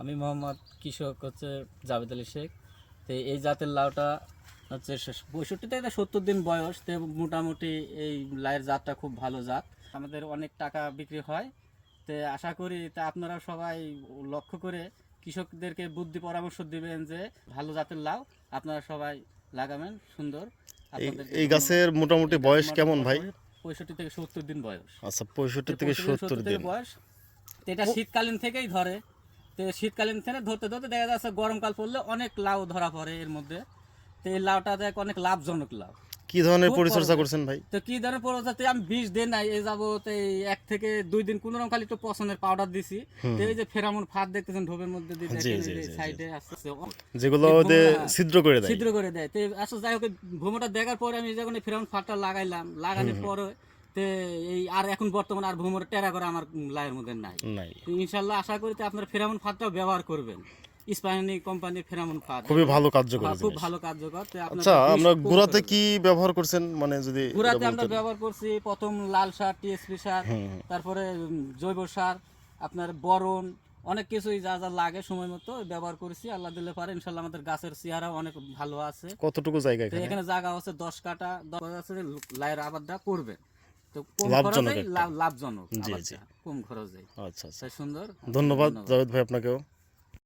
আমি মোহাম্মদ কৃষক হচ্ছে জাভেদ আলী শেখ। তো এই জাতের লাউটা হচ্ছে পঁয়ষট্টি থেকে সত্তর দিন বয়স। তো মোটামুটি এই লাউয়ের জাতটা খুব ভালো জাত। আমাদের অনেক টাকা বিক্রি হয়। তো আশা করি তা আপনারা সবাই লক্ষ্য করে কৃষকদেরকে বুদ্ধি পরামর্শ দিবেন যে ভালো জাতের লাউ আপনারা সবাই লাগাবেন সুন্দর। এই গাছের মোটামুটি বয়স কেমন ভাই? পঁয়ষট্টি থেকে সত্তর দিন বয়স। আচ্ছা পঁয়ষট্টি থেকে সত্তর দিন। বয়স। এটা শীতকালীন থেকেই ধরে। তো শীতকালীন থেকে ধরতে ধরতে দেখা যাচ্ছে গরমকাল পড়লে অনেক লাউ ধরা পড়ে এর মধ্যে। তো এই লাউটা দেখ অনেক লাভজনক লাউ। কি ধরনের পরিচর্যা করছেন ভাই? তো কি ধরনের পরিচর্যা? আমি বিষ দিন নাই এই যাব তো এই এক থেকে দুই দিন কোন রকম খালি একটু পছন্দের পাউডার দিছি। তো এই যে ফেরামন ফাঁদ দেখতেছেন ঢোবের মধ্যে দিয়ে। সাইডে আসছে যেগুলো ছিদ্র করে দেয়। ছিদ্র করে দেয়। তো আসলে যাই হোক ভূমিটা দেখার পরে আমি যখন ফেরামন ফাঁদটা লাগাইলাম লাগানোর পরে তো এই আর এখন বর্তমানে আর ভূমরা টেরা করে আমার লাইয়ের মধ্যে নাই। ইনশাল্লাহ আশা করি আপনার ফেরামন ফাঁদটাও ব্যবহার করবেন। কোম্পানির ফেরামন ফাঁদ। খুবই ভালো কার্যকরী হ্যাঁ, খুব ভালো কার্যকর। আচ্ছা আমরা গুড়াতে কি ব্যবহার করছেন? মানে যদি গুঁড়াতে আমরা ব্যবহার করছি প্রথম লাল সার টিএসপি সার তারপরে জৈব সার আপনার বরণ অনেক কিছুই যা যা লাগে সময় মতো ব্যবহার করেছি আল্লাহ দিলে পারে। ইনশাল্লাহ আমাদের গাছের চেহারা অনেক ভালো আছে। কতটুকু জায়গা এখানে? জায়গা আছে দশ কাটা দশ আছে লাইয়ের আবাদটা করবেন। তো কম লাভজনক লাভজনক জি, জি। কম খরচে আচ্ছা আচ্ছা। সুন্দর? ধন্যবাদ। জাভেদ ভাই আপনাকেও।